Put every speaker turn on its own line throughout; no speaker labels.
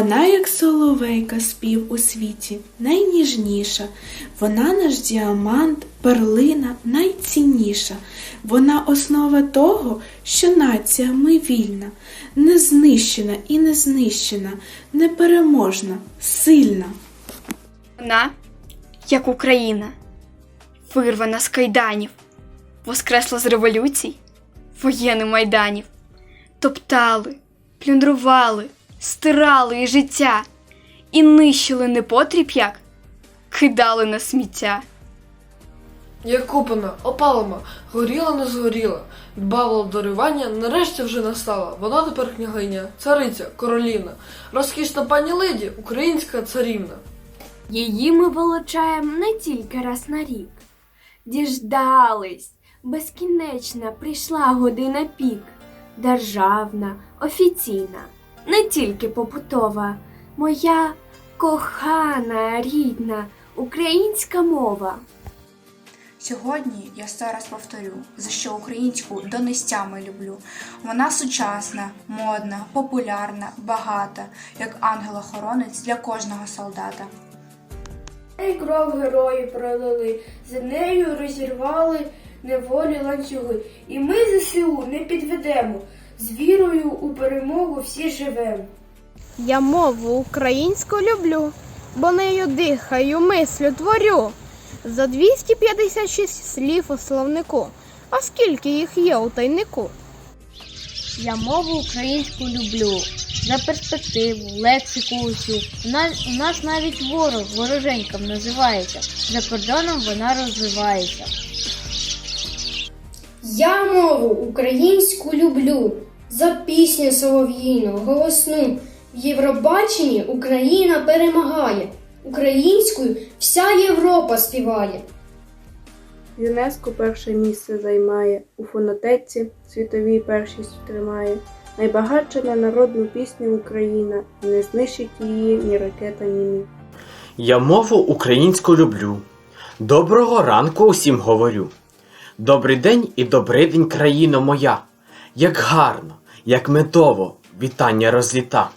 Вона, як соловейка, спів у світі, найніжніша. Вона наш діамант, перлина найцінніша. Вона основа того, що нація ми вільна, не знищена і не знищена, непереможна, сильна.
Вона, як Україна, вирвана з кайданів, воскресла з революцій, воєнних майданів, топтали, плюндрували, стирали і життя, і нищили непотріб як, кидали на сміття.
Як купана, опалена, горіла не згоріла, дбавила дарування, нарешті вже настала. Вона тепер княгиня, цариця, королівна, розкішна пані леді, українська царівна.
Її ми вилучаємо не тільки раз на рік. Діждались, безкінечна прийшла година пік, державна, офіційна, не тільки побутова, моя кохана, рідна, українська мова.
Сьогодні я сто раз повторю, за що українську донестями люблю. Вона сучасна, модна, популярна, багата, як ангел-охоронець для кожного солдата.
І кров герої пролили, за нею розірвали неволі ланцюги. І ми ЗСУ не підведемо, з вірою у перемогу всі живемо.
Я мову українську люблю, бо нею дихаю, мислю, творю. За 256 слів у словнику, а скільки їх є у тайнику?
Я мову українську люблю. За перспективу, лексику усю. У нас, у нас навіть ворог вороженьком називається. За кордоном вона розвивається.
Я мову українську люблю, за пісню солов'їну, голосну. В Євробаченні Україна перемагає, українською вся Європа співає.
ЮНЕСКО перше місце займає, у фонотеці світовій першість тримає. Найбагатша на народну пісню Україна, не знищить її ні ракета, ні мін.
Я мову українську люблю. Доброго ранку усім говорю. Добрий день і добрий день, країно моя. Як гарно, як медово вітання розліта.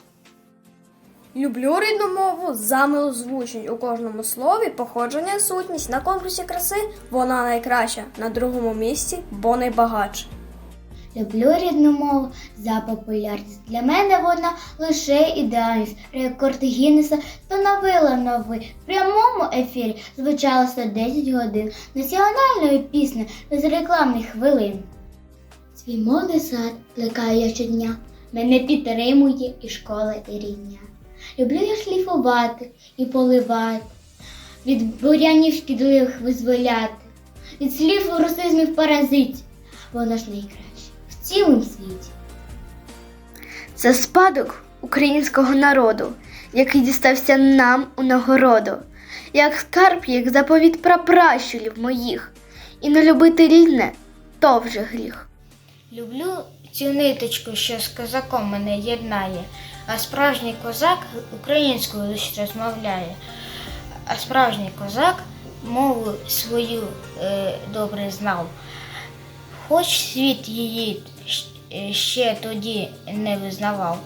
Люблю рідну мову за милозвучність у кожному слові, походження, сутність. На конкурсі краси вона найкраща, на другому місці, бо найбагатша.
Люблю рідну мову за популярність. Для мене вона лише ідеальність. Рекорд Гіннеса встановила новий. В прямому ефірі звучало 110 годин національної пісні без рекламних хвилин. Свій мовний сад плекаю щодня. Мене підтримує і школа, і рідня. Люблю я шліфувати і поливати, від бурянів шкідливих визволяти, від слів русизмів паразитів. Воно ж найкраще в цілому світі.
Це спадок українського народу, який дістався нам у нагороду, як скарб, як заповідь прапращурів моїх, і не любити рідне то вже гріх.
Люблю цю ниточку, що з козаком мене єднає, а справжній козак українською лише розмовляє, а справжній козак мову свою е, добре знав. Хоч світ її е, ще тоді не визнавав.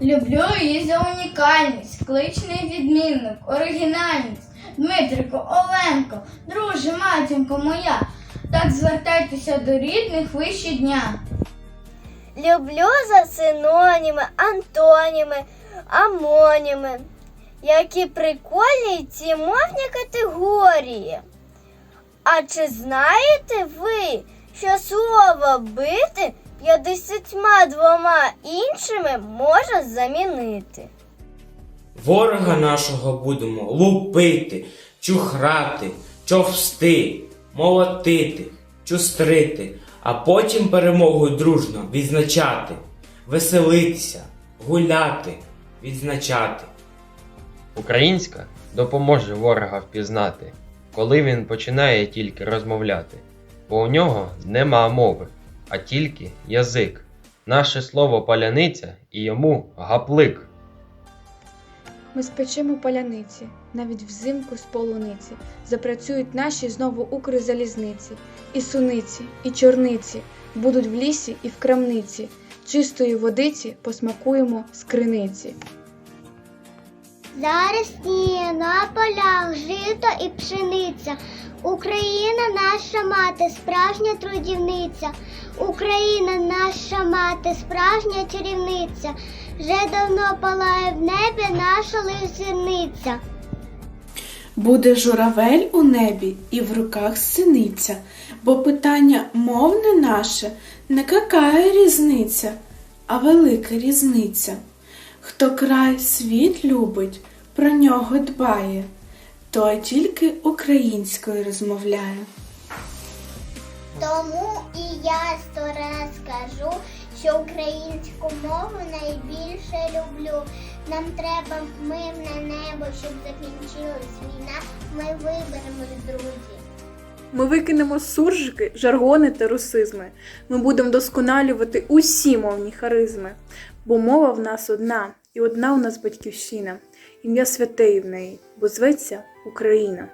Люблю її за унікальність, кличний відмінник, оригінальність. Дмитрико, Оленко, друже, матінко моя, так звертайтеся до рідних ви щодня.
Люблю за синоніми, антоніми, амоніми. Які прикольні ці мовні категорії. А чи знаєте ви, що слово бити 52 іншими може замінити?
Ворога нашого будемо лупити, чухрати, човсти, молотити, чустрити, а потім перемогою дружно відзначати, веселитися, гуляти, відзначати.
Українська допоможе ворога впізнати, коли він починає тільки розмовляти, бо у нього нема мови, а тільки язик. Наше слово паляниця і йому гаплик.
Ми спечемо паляниці, навіть взимку з полуниці. Запрацюють наші знову укрзалізниці, і суниці, і чорниці будуть в лісі і в крамниці. Чистої водиці посмакуємо з криниці.
Зараз сніє на полях жито і пшениця. Україна наша мати, справжня трудівниця. Україна наша мати, справжня чарівниця. Вже давно палає в небі наша лисиниця.
Буде журавель у небі і в руках синиця, бо питання мовне наше не какая різниця, а велика різниця. Хто край світ любить, про нього дбає, той тільки українською розмовляє.
Тому і я сто раз скажу, що українську мову найбільше люблю. Нам треба мирне небо, щоб закінчилась війна. Ми виберемось, друзі.
Ми викинемо суржики, жаргони та русизми. Ми будемо досконалювати усі мовні харизми, бо мова в нас одна, і одна у нас батьківщина, ім'я святеї в неї, бо зветься Україна.